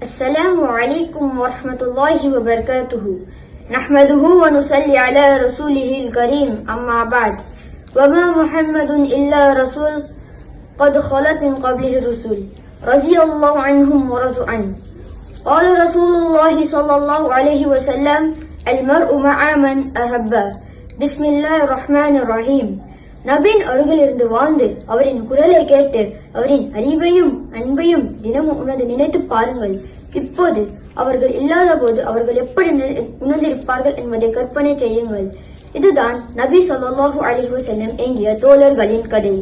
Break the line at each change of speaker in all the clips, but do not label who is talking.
السلام عليكم ورحمة الله وبركاته نحمده ونصلي على رسوله الكريم أما بعد۔ وما محمد إلا رسول قد خلت من قبله الرسل رضي الله عنهم ورضوا عنه قال رسول الله صلى الله عليه وسلم المرء مع من أحب۔ بسم الله الرحمن الرحيم நபின் அருகிலிருந்து வாழ்ந்து அவரின் குரலை கேட்டு அவரின் அறிவையும் அன்பையும் தினமும் உணர்ந்து நினைத்து பாருங்கள். இப்போது அவர்கள் இல்லாத போது அவர்கள் எப்படி உணர்ந்திருப்பார்கள் என்பதை கற்பனை செய்யுங்கள். இதுதான் நபி சொல்லாஹு அலைஹி வஸல்லம் எங்கிய தோழர்களின் கதை.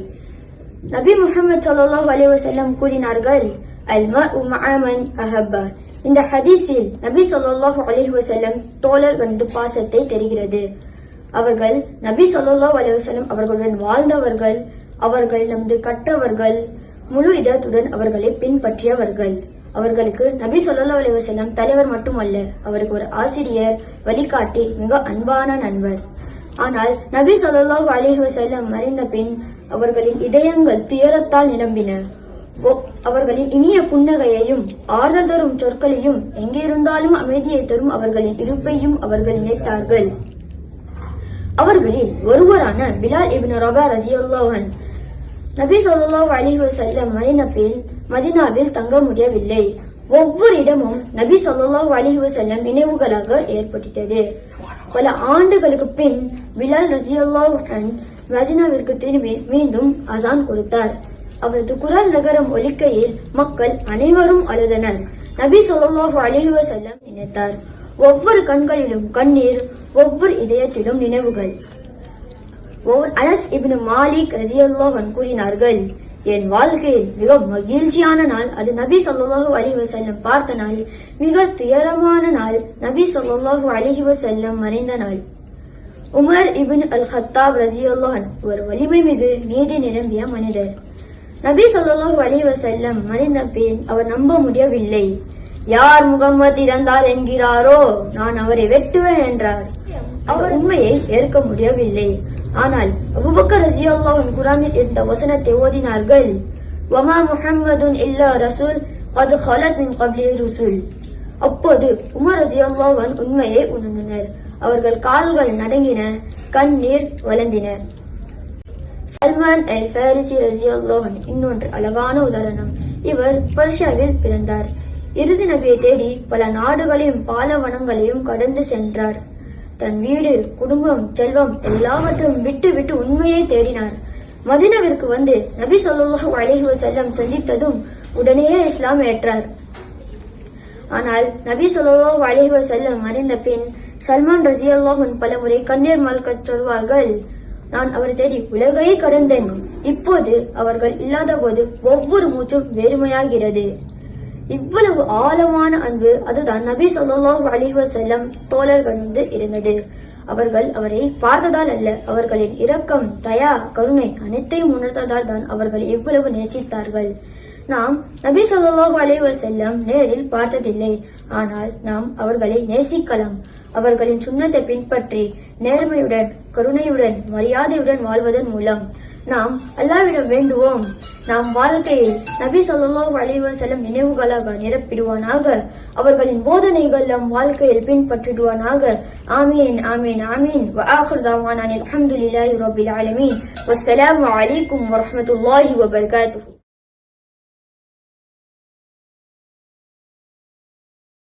நபி முஹம்மது சொல்லாஹு அலைஹி வஸல்லம் கூறினார்கள் அல் மர்உ அஹப்பா. இந்த ஹதீஸில் நபி ஸல்லல்லாஹு அலைஹி தோழர் வந்து பாசத்தை தெரிகிறது. அவர்கள் நபி சொல்லா அலுவலம் அவர்களுடன் வாழ்ந்தவர்கள் அவர்கள் நமது கற்றவர்கள் முழு இதத்துடன் அவர்களை பின்பற்றியவர்கள். அவர்களுக்கு நபி சொல்லா அலுவலம் தலைவர் மட்டுமல்ல அவருக்கு ஒரு ஆசிரியர் வழிகாட்டி மிக அன்பான நண்பர். ஆனால் நபி சொல்லா அலைஹி வஸல்லம் மறைந்த பின் அவர்களின் இதயங்கள் துயரத்தால் நிரம்பின. அவர்களின் இனிய புன்னகையையும் ஆறுதல் தரும் சொற்களையும் எங்கிருந்தாலும் அமைதியை தரும் அவர்களின் இருப்பையும் அவர்கள் நினைத்தார்கள். அவர்களில் ஒருவரான பிலால் இபின் ரபா ரஜி அன்ஹு. நபி சொல்லா அலைஹி செல்லம் மதினப்பில் மதினாவில் மதீனாவில் தங்க முடியவில்லை. ஒவ்வொரு இடமும் நபி சொல்லா அலைஹி செல்லம் நினைவுகளாக ஏற்பட்டது பல ஆண்டுகளுக்கு பின் பிலால் ரஜி அன்ஹு மதீனாவிற்கு திரும்பி மீண்டும் அசான் கொடுத்தார். அவரது குரல் நகரம் ஒலிக்கையில் மக்கள் அனைவரும் அழுதனர். நபி ஸல்லல்லாஹு அலைஹி செல்லம் நினைத்தார். ஒவ்வொரு கண்களிலும் கண்ணீர் ஒவ்வொரு இதயத்திலும் நினைவுகள். ஓர் அனஸ் இபின் மாலிக் ரசியல்லோவன் கூறினார்கள் என் வாழ்க்கையில் மிக மகிழ்ச்சியான நாள். அது நபி சொல்லாஹு அலிஹி செல்லம் பார்த்த நாள். மிக துயரமான நாள். நபி சொல்லாஹு அலிஹி செல்லம் மறைந்த நாள். உமர் இபின் அல் ஹத்தாப் ரலியல்லாஹு ஒரு வலிமை மிகு நீதி நிரம்பிய மனிதர். நபி சொல்லாஹு அலிஹி செல்லம் மறைந்த பின் அவர் நம்ப முடியவில்லை. யார் முகம்மது இறந்தார் என்கிறாரோ நான் அவரை வெட்டுவேன் என்றார். அவர் உண்மையை ஏற்க முடியவில்லை. ஆனால் அபுபக்கர் ரஜியல்லாவின் குரானில் இருந்த வசனத்தை ஓதினார்கள். வமா முஹம்மதுன் இல்லா ரசூல் அது ஹலத் மின் கபிலி ரசூல். அப்போது உமர் ரஜியல்லாவன் உண்மையை உணர்ந்தனர். அவர்கள் கால்கள் நடுங்கின கண்ணீர் வளர்ந்தின. சல்மான் அல் ஃபாரிசி ரஜியல்லாவன் இன்னொன்று அழகான உதாரணம். இவர் பர்ஷாவில் பிறந்தார். இறுதி நபியை தேடி பல நாடுகளையும் பாலவனங்களையும் கடந்து சென்றார். தன் வீடு குடும்பம் செல்வம் எல்லாவற்றையும் விட்டு விட்டு உண்மையை தேடினார். மதினாவிற்கு வந்து நபி ஸல்லல்லாஹு அலைஹி செல்லம் சந்தித்ததும் உடனேயே இஸ்லாம் ஏற்றார். ஆனால் நபி ஸல்லல்லாஹு அலைஹி செல்லம் அறிந்த பின் சல்மான் ரஜியல்லாஹு பல பலமுறை கண்ணீர் மல்கச் சொல்வார்கள் நான் அவரை தேடி உலகையே கடந்தேன். இப்போது அவர்கள் இல்லாத போது ஒவ்வொரு மூச்சும் வெறுமையாகிறது. இவ்வளவு ஆழமான அன்பு அதுதான் நபி ஸல்லல்லாஹு செல்லம் தோழர்கள் வந்து இருந்தது. அவர்கள் அவரை பார்த்ததால் அல்ல அவர்களின் இரக்கம் தயா கருணை அனைத்தையும் உணர்த்ததால் தான் அவர்கள் எவ்வளவு நேசித்தார்கள். நாம் நபி சொல்லாஹு அலைஹி செல்லம் நேரில் பார்த்ததில்லை. ஆனால் நாம் அவர்களை நேசிக்கலாம். அவர்களின் சுண்ணத்தை பின்பற்றி நேர்மையுடன் கருணையுடன் மரியாதையுடன் வாழ்வதன் மூலம். நாம் அல்லாவிடம் வேண்டுவோம். நாம் வாழ்க்கையில் நபி சொல்லோ வளைவ செல்லும் நினைவுகளாக நிரப்பிடுவானாக. அவர்களின் போதனைகள் நம் வாழ்க்கையில் பின்பற்றிடுவானாக. ஆமீன் ஆமீன் ஆமீன். وآخر دعوانا الحمد لله رب العالمين والسلام عليكم ورحمة